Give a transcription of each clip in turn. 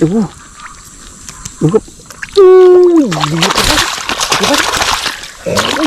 ดูดูครับอู้ยดีครับดีครับโอ้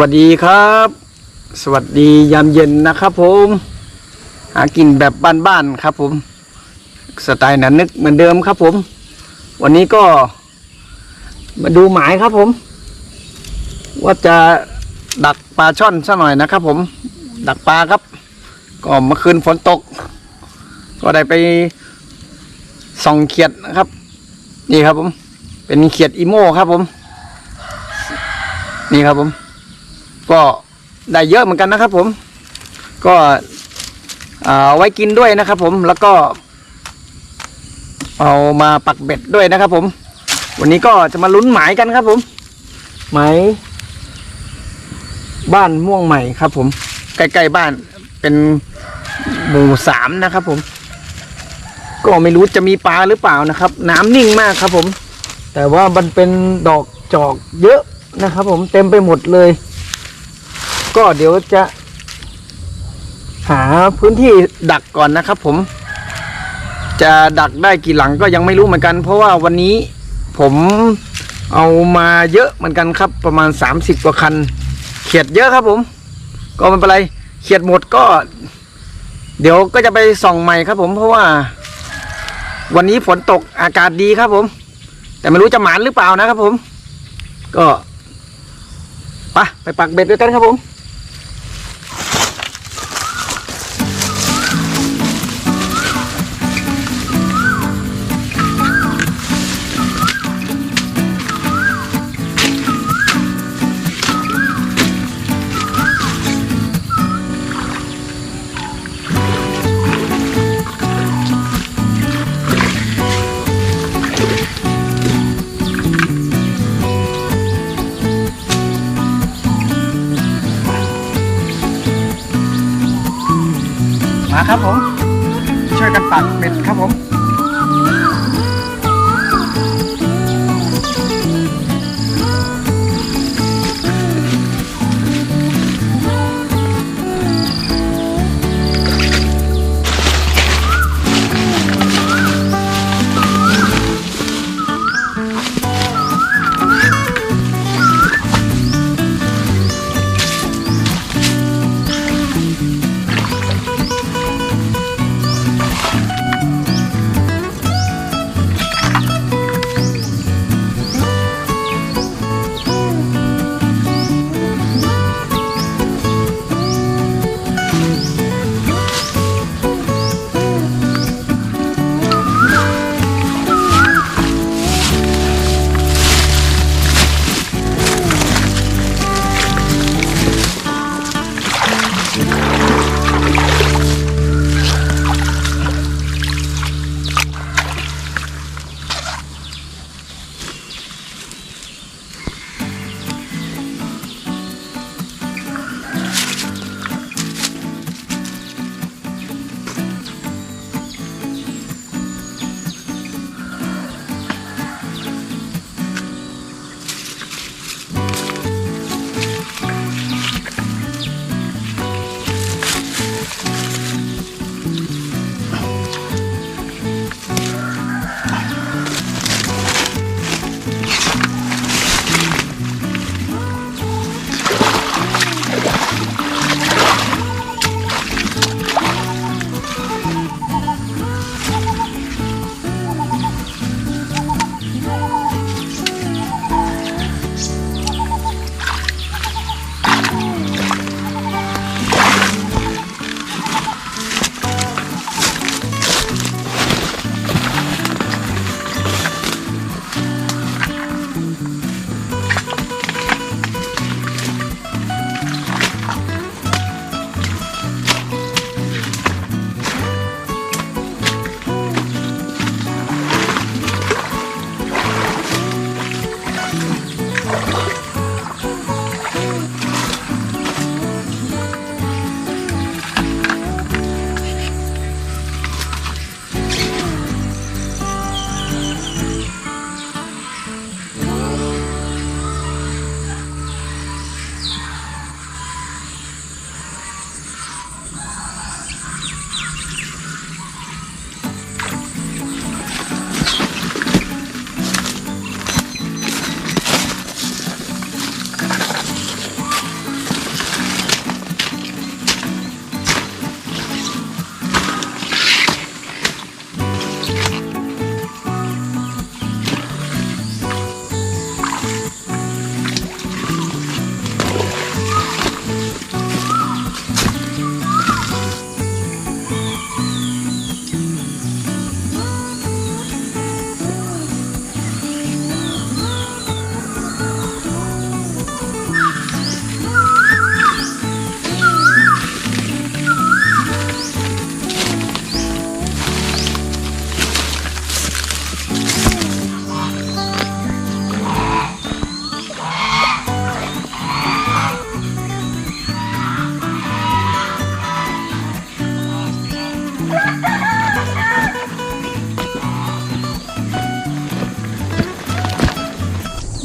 วัสดีครับ สวัสดียามเย็นนะครับผม หากินแบบบ้านๆครับผม สไตล์หนันนึกเหมือนเดิมครับผม วันนี้ก็มาดูหมายครับผม ว่าจะดักปลาช่อนซะหน่อยนะครับผม ดักปลาครับ ก็เมื่อคืนฝนตก ก็ได้ไปส่องเขียดนะครับ นี่ครับผม เป็นเขียดอีโม่ครับผม นี่ครับผม ก็ได้เยอะเหมือนกันนะครับผม ก็เอาไว้กินด้วยนะครับผมแล้วก็ เอามาปักเบ็ดด้วยนะครับผม วันนี้ก็จะมาลุ้นหมายกันครับผม หมายบ้านม่วงใหม่ครับผม ใกล้ๆบ้านเป็นหมู่สามนะครับผม ก็ไม่รู้จะมีปลาหรือเปล่านะครับ น้ำนิ่งมากครับผม แต่ว่ามันเป็นดอกจอกเยอะนะครับผมเต็มไปหมดเลย ก็เดี๋ยวจะ หาพื้นที่ดักก่อนนะครับ ผม จะดักได้กี่หลังก็ยังไม่รู้เหมือนกัน เพราะว่าวันนี้ผมเอามาเยอะเหมือนกันครับ ประมาณ 30 กว่าคัน เขียดเยอะครับผม ก็ไม่เป็นไรเขียดหมดก็ เดี๋ยวก็จะไปส่องใหม่ครับ ผมเพราะว่า วันนี้ฝนตกอากาศดีครับผม แต่ไม่รู้จะหมานหรือเปล่านะครับผม ก็ไปไปปักเบ็ดด้วยกันครับผม ครับผมช่วยกันปักเบ็ดครับผมม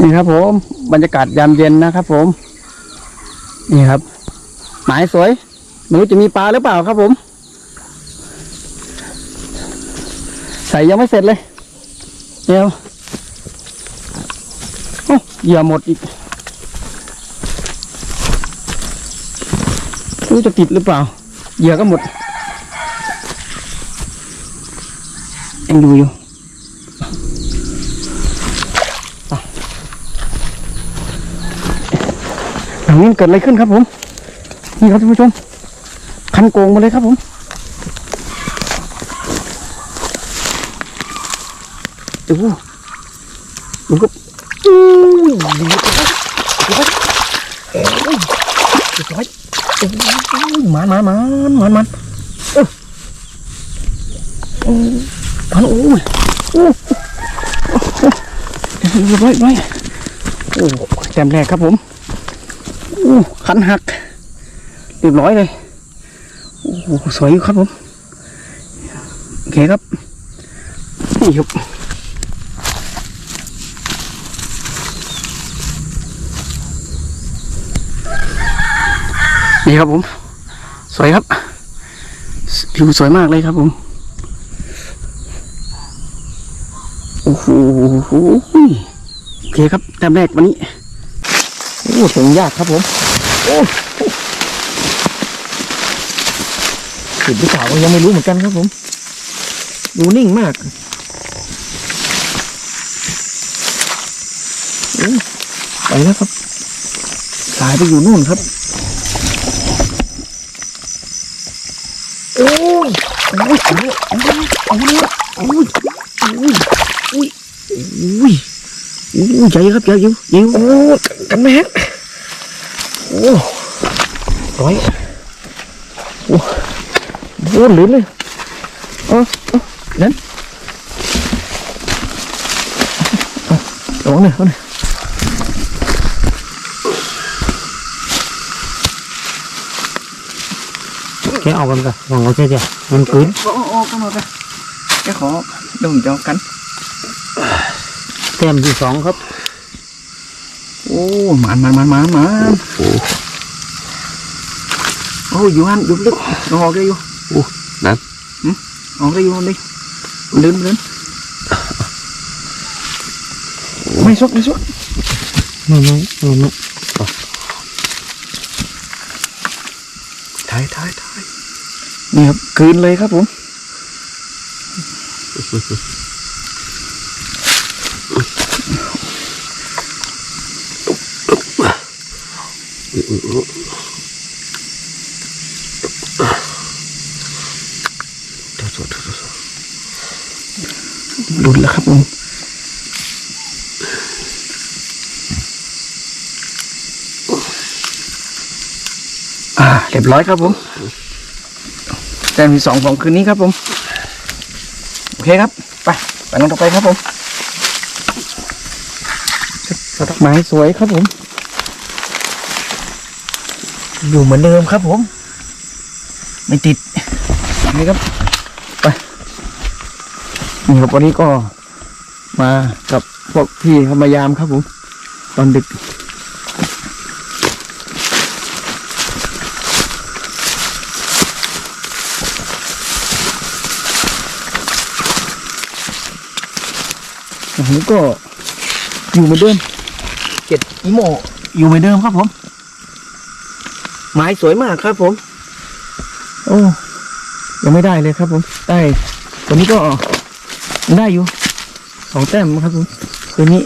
นี่ครับผม บรรยากาศยามเย็นนะครับผม นี่ครับ หมายสวยไม่รู้จะมีปลาหรือเปล่าครับผม ใส่ยังไม่เสร็จเลยเดี๋ยวโอ้เหยื่อหมดอีกรู้จะติดหรือเปล่า เหยื่อก็หมดยังดูอยู่ังนี้เกิดอะไรขึ้นครับผม นี่ครับท่านผู้ชม คันโกงมาเลยครับผมดูดูครับอู้ยดูครับดูครับโอ้ยเรียบร้อยโอ้ยมันมันมันมันมันเออโอ้ยมันโอ้ยโอ้ยเรียบร้อยเรียบร้อยโอ้แต้มแรกครับผมอู้ ขันหัก เรียบร้อยเลยโอ้สวยอยู่ครับผมโอเคครับนี่ครับนี่ครับผม สวยครับผิวสวยมากเลยครับผมโอ้โหโอเคครับแต้มแรกวันนี้โอ้ถึงยากครับผม โอ้ติดหรือเปล่าก็ยังไม่รู้เหมือนกันครับผม ดูนิ่งมากไปแล้วครับ สายไปอยู่นู่นครับ โอ้ย โอ้ยเอาเลยเอาเลยเอาเลยโอ้ย โอ้ย โอ้ย โอ้ย โอ้ยใหญ่ครับใหญ่อยู่ใหญ่อยู่โอ้ยกันไหมฮะโอ้ร้อยโอ้โหหลืนเลยเออเออนั่นเอาระวังหน่อยเอาหน่อยแกเอากันกันลองเอาเสียเดียวมั นคืนโอ้โอ้ก็มาไปแกขอเดี๋ยวผมจะเอากันแต้มที่สองครับโอ้ห มันหมันหมันหมันหมันโอ้อยู่หันอยู่ลึกนออกได้อยู่นั่นหืมออกได้อยู่นี่ลื่นลื่นไม่สกไม่สกไม่ไม่ไม่ไม่ถ่ายถ่ายถ่ายนี่ครับคืนเลยครับผม โทษโทษโทษโทษ หลุดแล้วครับผมอ่า เรียบร้อยครับผมแต้มที่สองของคืนนี้ครับผม โอเคครับ ไป ไปลงต่อไปครับผมดอกไม้สวยครับผม อยู่เหมือนเดิมครับผม ไม่ติดนี่ครับไปนี่ครับวันนี้ก็มากับพวกพี่เขามายามครับผม ตอนดึกอันนี้ก็อยู่เหมือนเดิมเจ็ดอีโมอยู่เหมือนเดิมครับผม ไม้สวยมากครับผม โอ้ยังไม่ได้เลยครับผมได้วันนี้ก็ยังได้อยู่สองแต้มครับผมคืนนี้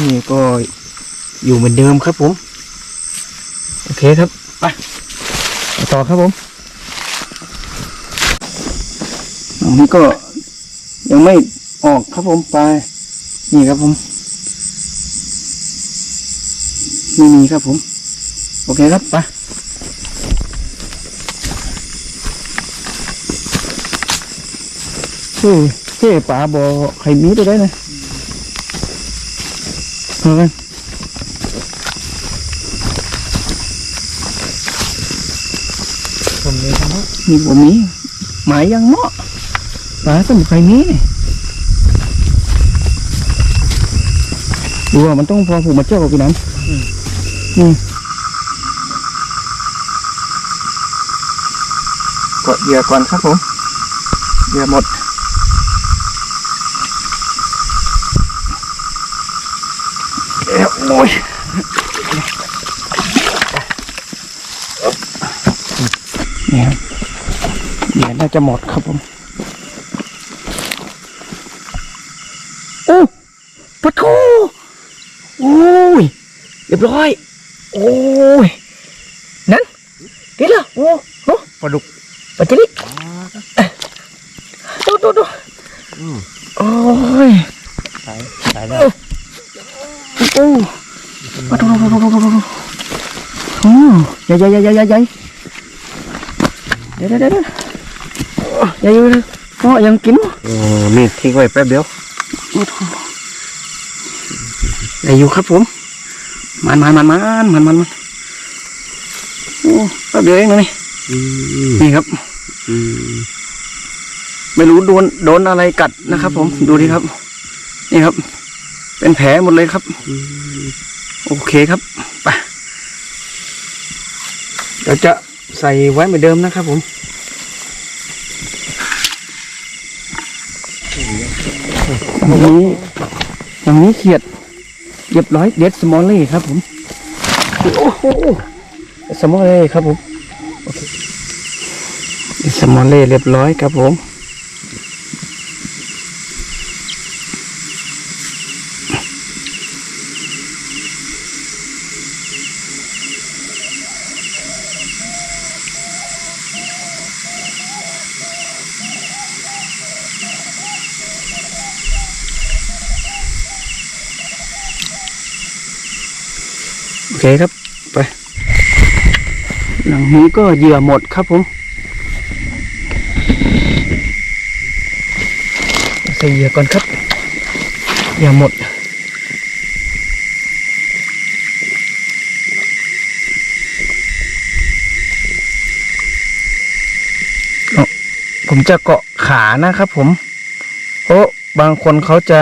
นี่ก็อยู่เหมือนเดิมครับผม โอเคครับ ไปไปต่อครับผมอันนี้ก็ ยังไม่ออกครับผมไปนี่ครับผม ไม่มีครับผม โอเคครับไปเฮ้ยเฮ้ป่าบอใครมีตัวได้นะเฮ้ยผมเลยครับมีบ่มีหมายยังเหมาะ ปลาสมุนไพรนี้นี่ดูว่ามันต้องพอผูกมาเจ้ากับพี่นั้นนี่กดเหยื่อก่อนครับผมเหยื่อหมดเอ้ยโอ้ยนี่ครับเหยื่อน่าจะหมดครับผม โอ้ปะโถโอ้ย เรียบร้อย โอ้ย นั่นนี่ล่ะโอ้โหปลาดุกปะจิลิดูดูดูโอ้ยสายสายแล้วโอ้มาดูดูดูดูดูดูดูโอ้ใหญ่ใหญ่ใหญ่ใหญ่ใหญ่ใหญ่เดี๋ยวเดี๋ยวเดี๋ยวเดี๋ยวโอ้ใหญ่อยู่เลยโอ้ยังกินเออมีดทิ้งไว้แป๊บเดียวได้อยู่ครับผม มันมันมันมันมันมันมันโอ้แป๊บเดียวเองนะนี่อืมนี่ครับอืมไม่รู้โดนโดนอะไรกัดนะครับ ผมดูดิครับ นี่ครับ เป็นแผลหมดเลยครับอืมโอเคครับไปเดี๋ยวจะใส่ไว้เหมือนเดิมนะครับ ผมอย่างนี้อย่างนี้เขียด เรียบร้อยเด็ดสมอลเล่ครับผมโอ้โหสมอลเล่ครับผมโอเคสมอลเล่เรียบร้อยครับผม โอเคครับ ไป หลังนี้ก็เหยื่อหมดครับผมใส่เหยื่อก่อนครับเหยื่อหมดผมจะเกาะขานะครับผม เพราะบางคนเขาจะ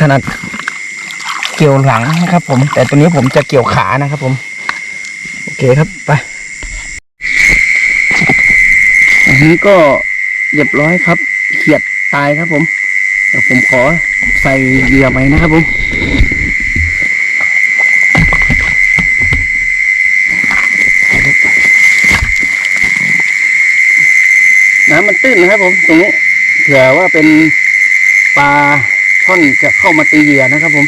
ถนัด เกี่ยวหลังนะครับ ผม แต่ตัวนี้ผมจะเกี่ยวขานะครับ ผม โอเคครับไปอันนี้ก็เรียบร้อยครับเขียดตายครับ ผมเดี๋ยวผมขอใส่เหยื่อไปนะครับผมน้ำมันตื้นนะครับ ผม ตรงนี้เผื่อว่าเป็นปลาช่อนจะเข้ามาตีเหยื่อนะครับ ผม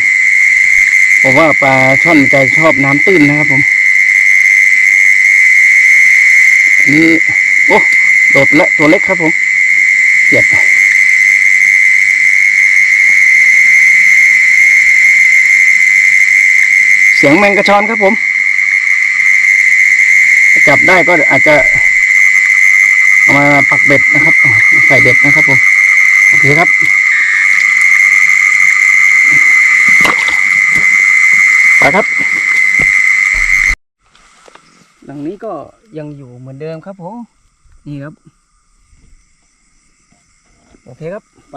ผมว่าปลาช่อนจะชอบน้ำตื้นนะครับผมนี่โอ้โดดละตัวเล็กครับผมเกียดเสียงแมงกระชอนครับผม จับได้ก็อาจจะเอามาปักเบ็ดนะครับ ใส่เบ็ดนะครับผม โอเคครับ ไปครับ หลัง นี้ก็ยังอยู่เหมือนเดิมครับผม นี่ครับ โอเคครับ ไป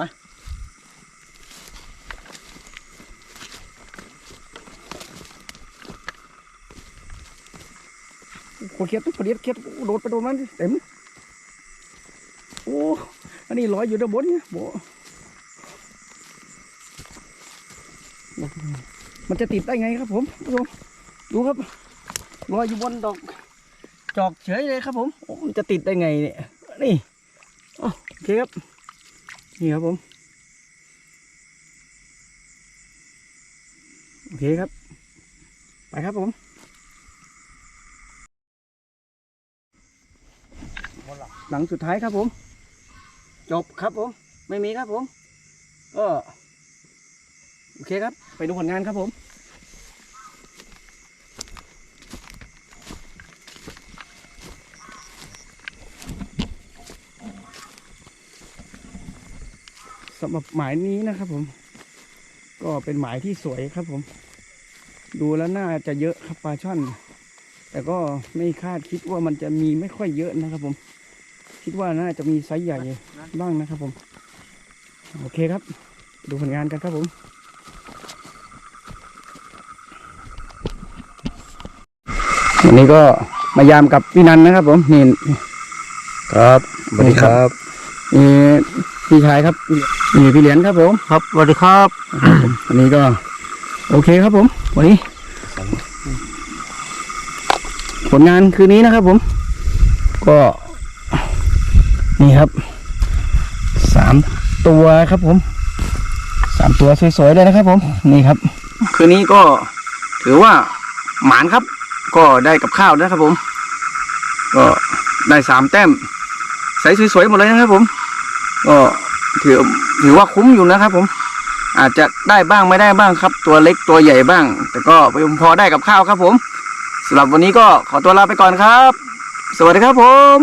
โอ้โหเครียดตุ๊กเคียดเคียดโดดไปโดนมันเต็ม โอ้ อันนี้ลอยอยู่ด้านบนเนี่ยโบมันจะติดได้ไงครับผมผู้ชมดูครับลอยอยู่บนดอก จอกเฉยเลยครับผมโอ้มันจะติดได้ไงเนี่ยนี่โอเคครับนี่ครับผมโอเคครับ ไปครับผมหลังสุดท้ายครับผม จบครับผม ไม่มีครับผมก็โอเคครับ ไปดูผลงานครับผม สำหรับหมายนี้นะครับผม ก็เป็นหมายที่สวยครับผม ดูแล้วน่าจะเยอะครับปลาช่อน แต่ก็ไม่คาดคิดว่ามันจะมีไม่ค่อยเยอะนะครับผม คิดว่าน่าจะมีไซส์ใหญ่บ้างนะครับผม โอเคครับ ดูผลงานกันครับผมวันนี้ก็มายามกับพี่นันนะครับผมนี่ครับสวัสดีครับนี่ พี่ชายครับนี่พี่เหรียญครับผม ครับสวัสดีครับวันนี้ก็ โอเคครับผม วันนี้ ผลงานคืนนี้นะครับผม ก็ นี่ครับสามตัวครับผมสามตัวสวยๆเลยนะครับผม นี่ครับ คืนนี้ก็ถือว่าหมานครับ ก็ได้กับข้าวนะครับผม ก็ได้สามแต้มใสสวยๆหมดเลยนะครับผม ก็ถือถือว่าคุ้มอยู่นะครับ ผม อาจจะได้บ้างไม่ได้บ้างครับ ตัวเล็กตัวใหญ่บ้าง แต่ก็พอได้กับข้าวครับ ผมสำหรับวันนี้ก็ขอตัวลาไปก่อนครับ สวัสดีครับผม